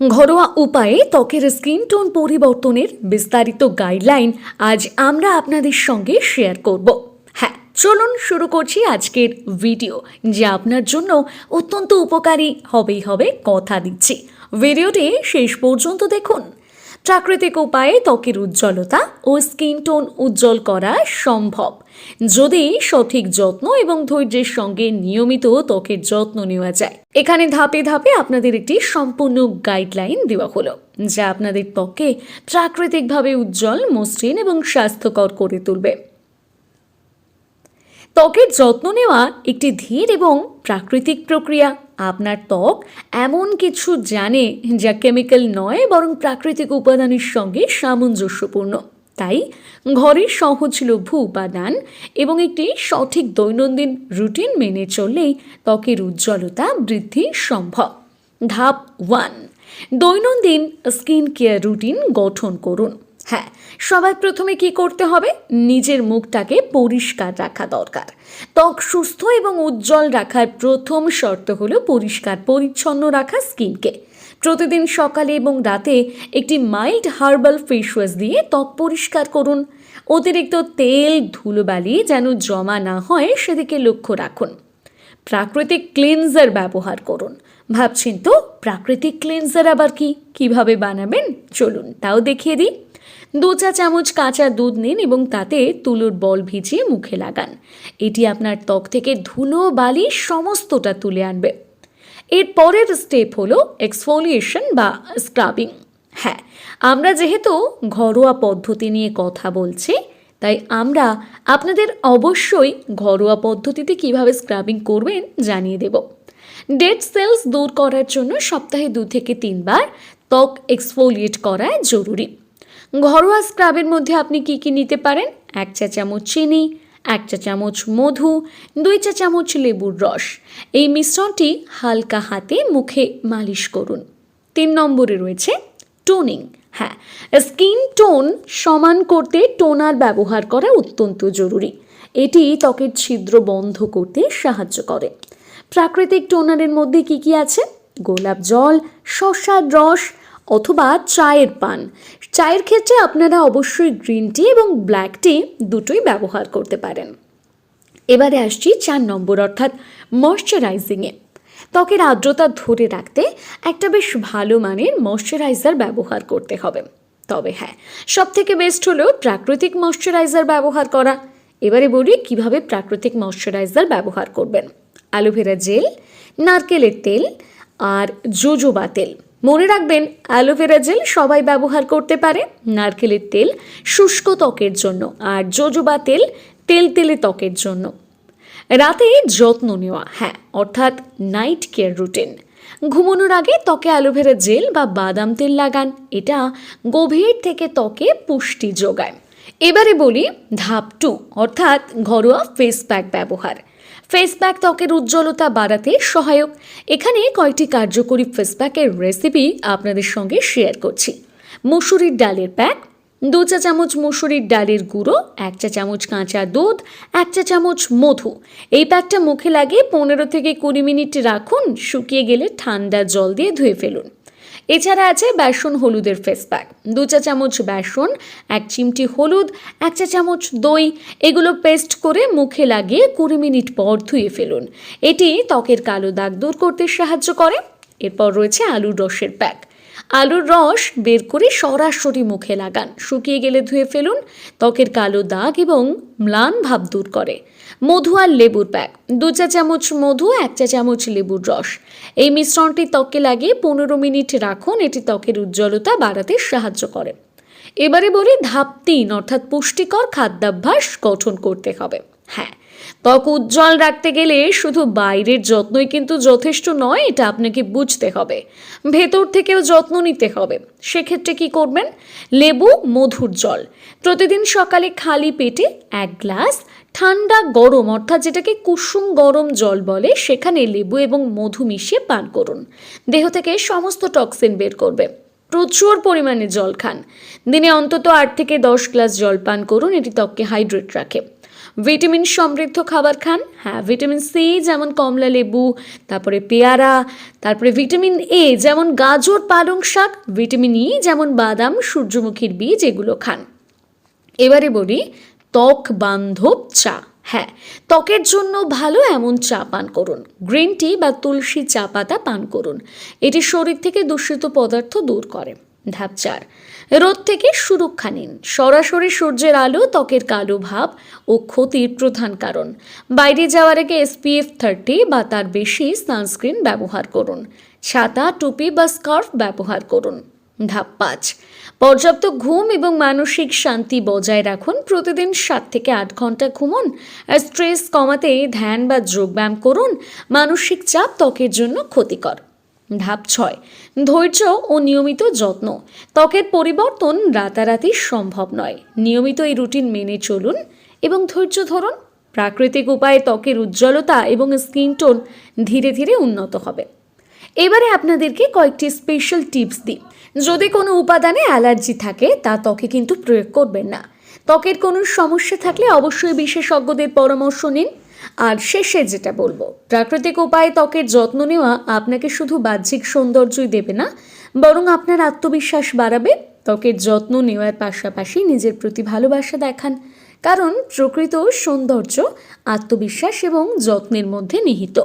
ঘরোয়া উপায়ে ত্বকের স্কিন টোন পরিবর্তনের বিস্তারিত গাইডলাইন আজ আমরা আপনাদের সঙ্গে শেয়ার করব। হ্যাঁ চলুন শুরু করছি আজকের ভিডিও, যা আপনার জন্য অত্যন্ত উপকারী হবেই হবে কথা দিচ্ছি। ভিডিওটি শেষ পর্যন্ত দেখুন। প্রাকৃতিক উপায়ে ত্বকের উজ্জ্বলতা ও স্কিন টোন উজ্জ্বল করা সম্ভব। যদি সঠিক যত্ন এবং ধৈর্যের সঙ্গে নিয়মিত ত্বকের যত্ন নেওয়া যায়। এখানে ধাপে ধাপে আপনাদের একটি সম্পূর্ণ গাইডলাইন দেওয়া হলো, যা আপনাদের ত্বকে প্রাকৃতিকভাবে উজ্জ্বল, মসৃণ এবং স্বাস্থ্যকর করে তুলবে। ত্বকের যত্ন নেওয়া একটি ধীর এবং প্রাকৃতিক প্রক্রিয়া। আপনার ত্বক এমন কিছু জানে যা কেমিক্যাল নয়, বরং প্রাকৃতিক উপাদানের সঙ্গে সামঞ্জস্যপূর্ণ। তাই ঘরের সহজলভ্য উপাদান এবং একটি সঠিক দৈনন্দিন রুটিন মেনে চললেই ত্বকের উজ্জ্বলতা বৃদ্ধি সম্ভব। ধাপ ওয়ান, দৈনন্দিন স্কিন কেয়ার রুটিন গঠন করুন। হ্যাঁ সবার প্রথমে কি করতে হবে? নিজের মুখটাকে পরিষ্কার রাখা দরকার। ত্বক সুস্থ এবং উজ্জ্বল রাখার প্রথম শর্ত হলো পরিষ্কার, পরিচ্ছন্ন রাখা স্কিনকে। প্রতিদিন সকালে এবং রাতে একটি মাইল্ড হার্বাল ফেস ওয়াশ দিয়ে ত্বক পরিষ্কার করুন। অতিরিক্ত তেল, ধুলোবালি যেন জমা না হয় সেদিকে লক্ষ্য রাখুন। প্রাকৃতিক ক্লিনজার ব্যবহার করুন। ভাবছেন তো, প্রাকৃতিক ক্লিনজার আবার কি? কীভাবে বানাবেন? চলুন তাও দেখিয়ে দিই। দু চা চামচ কাঁচা দুধ নিন এবং তাতে তুলোর বল ভিজিয়ে মুখে লাগান। এটি আপনার ত্বক থেকে ধুলো, বালি সমস্তটা তুলে আনবে। এর পরের স্টেপ হলো এক্সফোলিয়েশন বা স্ক্রাবিং হ্যাঁ আমরা যেহেতু ঘরোয়া পদ্ধতি নিয়ে কথা বলছি, তাই আমরা আপনাদের অবশ্যই ঘরোয়া পদ্ধতিতে কীভাবে স্ক্রাবিং করবেন জানিয়ে দেব। ডেড সেলস দূর করার জন্য সপ্তাহে দু থেকে তিনবার ত্বক এক্সফোলিয়েট করা জরুরি। ঘরোয়া স্ক্রাবের মধ্যে আপনি কি কি নিতে পারেন? এক চা চামচ চিনি, এক চা চামচ মধু, দুই চা চামচ লেবুর রস। এই মিশ্রণটি হালকা হাতে মুখে মালিশ করুন। তিন নম্বরে রয়েছে টোনিং। হ্যাঁ স্কিন টোন সমান করতে টোনার ব্যবহার করা অত্যন্ত জরুরি। এটি ত্বকের ছিদ্র বন্ধ করতে সাহায্য করে। প্রাকৃতিক টোনারের মধ্যে কি কি আছে? গোলাপ জল, শসার রস অথবা চায়ের পান। চায়ের ক্ষেত্রে আপনারা অবশ্যই গ্রিন টি এবং ব্ল্যাক টি দুটোই ব্যবহার করতে পারেন। এবারে আসছি চার নম্বর, অর্থাৎ ময়শ্চারাইজিংয়ে ত্বকের আর্দ্রতা ধরে রাখতে একটা বেশ ভালো মানের ময়শ্চারাইজার ব্যবহার করতে হবে। তবে হ্যাঁ সব থেকে বেস্ট হলো প্রাকৃতিক ময়শ্চারাইজার ব্যবহার করা। এবারে বলি কীভাবে প্রাকৃতিক ময়শ্চারাইজার ব্যবহার করবেন। অ্যালোভেরা জেল, নারকেলের তেল আর জোজোবা তেল। মনে রাখবেন, অ্যালোভেরা জেল সবাই ব্যবহার করতে পারে, নারকেলের তেল শুষ্ক ত্বকের জন্য আর জোজোবা তেল তেল তেলে ত্বকের জন্য। রাতে যত্ন নেওয়া হ্যাঁ অর্থাৎ নাইট কেয়ার রুটিন ঘুমানোর আগে ত্বকে অ্যালোভেরা জেল বা বাদাম তেল লাগান, এটা গভীর থেকে ত্বকে পুষ্টি যোগায়। এবারে বলি ধাপ টু অর্থাৎ ঘরোয়া ফেস প্যাক ব্যবহার। ফেস প্যাক ত্বকের উজ্জ্বলতা বাড়াতে সহায়ক। এখানে কয়েকটি কার্যকরী ফেস প্যাকের রেসিপি আপনাদের সঙ্গে শেয়ার করছি। মুসুরির ডালের প্যাক দু চা চামচ মুসুরির ডালের গুঁড়ো, এক চা চামচ কাঁচা দুধ, এক চা চামচ মধু। এই প্যাকটা মুখে লাগিয়ে পনেরো থেকে কুড়ি মিনিট রাখুন, শুকিয়ে গেলে ঠান্ডা জল দিয়ে ধুয়ে ফেলুন। এছাড়া আছে বেসন হলুদের ফেস প্যাক দু চা চামচ বেসন, এক চিমটি হলুদ, এক চা চামচ দই, এগুলো পেস্ট করে মুখে লাগিয়ে কুড়ি মিনিট পর ধুয়ে ফেলুন। এটি ত্বকের কালো দাগ দূর করতে সাহায্য করে। এরপর রয়েছে আলুর রসের প্যাক আলুর রস বের করে সরাসরি মুখে লাগান। শুকিয়ে গেলে ধুয়ে ফেলুন, ত্বকের কালো দাগ এবং ম্লান ভাব দূর করে। মধু আর লেবুর প্যাক, দু চা চামচ মধু, এক চা চামচ লেবুর রস। এই মিশ্রণটি ত্বকে লাগিয়ে পনেরো মিনিট রাখুন, এটি ত্বকের উজ্জ্বলতা বাড়াতে সাহায্য করে। এবারে বলি ধাপ তিন, অর্থাৎ পুষ্টিকর খাদ্যাভ্যাস গঠন করতে হবে। হ্যাঁ ত্বক উজ্জ্বল রাখতে গেলে শুধু বাইরের যত্নই কিন্তু যথেষ্ট নয়, এটা আপনাকে বুঝতে হবে। ভেতর থেকেও যত্ন নিতে হবে। সেক্ষেত্রে কি করবেন? লেবু, মধুর জল। প্রতিদিন সকালে খালি পেটে এক গ্লাস ঠান্ডা গরম, অর্থাৎ যেটাকে কুসুম গরম জল বলে, সেখানে লেবু এবং মধু মিশিয়ে পান করুন। দেহ থেকে সমস্ত টক্সিন বের করবে। প্রচুর পরিমাণে জল খান। দিনে অন্তত আট থেকে দশ গ্লাস জল পান করুন, এটি ত্বককে হাইড্রেট রাখে। ভিটামিন সমৃদ্ধ খাবার খান। হ্যাঁ ভিটামিন সি যেমন কমলা লেবু, তারপরে পেয়ারা, তারপরে ভিটামিন এ যেমন গাজর, পালং শাক, ভিটামিন ই যেমন বাদাম, সূর্যমুখীর বীজ এগুলো খান। এবারে বলি ত্বক বান্ধব চা। হ্যাঁ ত্বকের জন্য ভালো এমন চা পান করুন। গ্রিন টি বা তুলসী চা পাতা পান করুন। এটি শরীর থেকে দূষিত পদার্থ দূর করে। ধাপ চার। রোদ থেকে সুরক্ষা নিন। সরাসরি সূর্যের আলো, ত্বকের কালো ভাব ও ক্ষতির প্রধান কারণ। বাইরে যাওয়ার আগে এসপিএফ থার্টি বা তার বেশি সানস্ক্রিন ব্যবহার করুন। ছাতা, টুপি বা স্কার্ফ ব্যবহার করুন। ধাপ পাঁচ। পর্যাপ্ত ঘুম এবং মানসিক শান্তি বজায় রাখুন। প্রতিদিন সাত থেকে আট ঘণ্টা ঘুমুন। স্ট্রেস কমাতে ধ্যান বা যোগব্যায়াম করুন। মানসিক চাপ ত্বকের জন্য ক্ষতিকর। ধাপ ছয়, ধৈর্য ও নিয়মিত যত্ন। ত্বকের পরিবর্তন রাতারাতি সম্ভব নয়। নিয়মিত এই রুটিন মেনে চলুন এবং ধৈর্য ধরুন। প্রাকৃতিক উপায়ে ত্বকের উজ্জ্বলতা এবং স্কিন টোন ধীরে ধীরে উন্নত হবে। এবারে আপনাদেরকে কয়েকটি স্পেশাল টিপস দিই। যদি কোনো উপাদানে অ্যালার্জি থাকে, তা ত্বকে কিন্তু প্রয়োগ করবেন না। ত্বকের কোনো সমস্যা থাকলে অবশ্যই বিশেষজ্ঞদের পরামর্শ নিন। আর শেষে যেটা বলব, প্রাকৃতিক উপায়ে ত্বকের যত্ন নেওয়া আপনাকে শুধু বাহ্যিক সৌন্দর্যই দেবে না, বরং আপনার আত্মবিশ্বাস বাড়াবে। ত্বকের যত্ন নেওয়ার পাশাপাশি নিজের প্রতি ভালোবাসা দেখান, কারণ প্রকৃত সৌন্দর্য, আত্মবিশ্বাস এবং যত্নের মধ্যে নিহিত।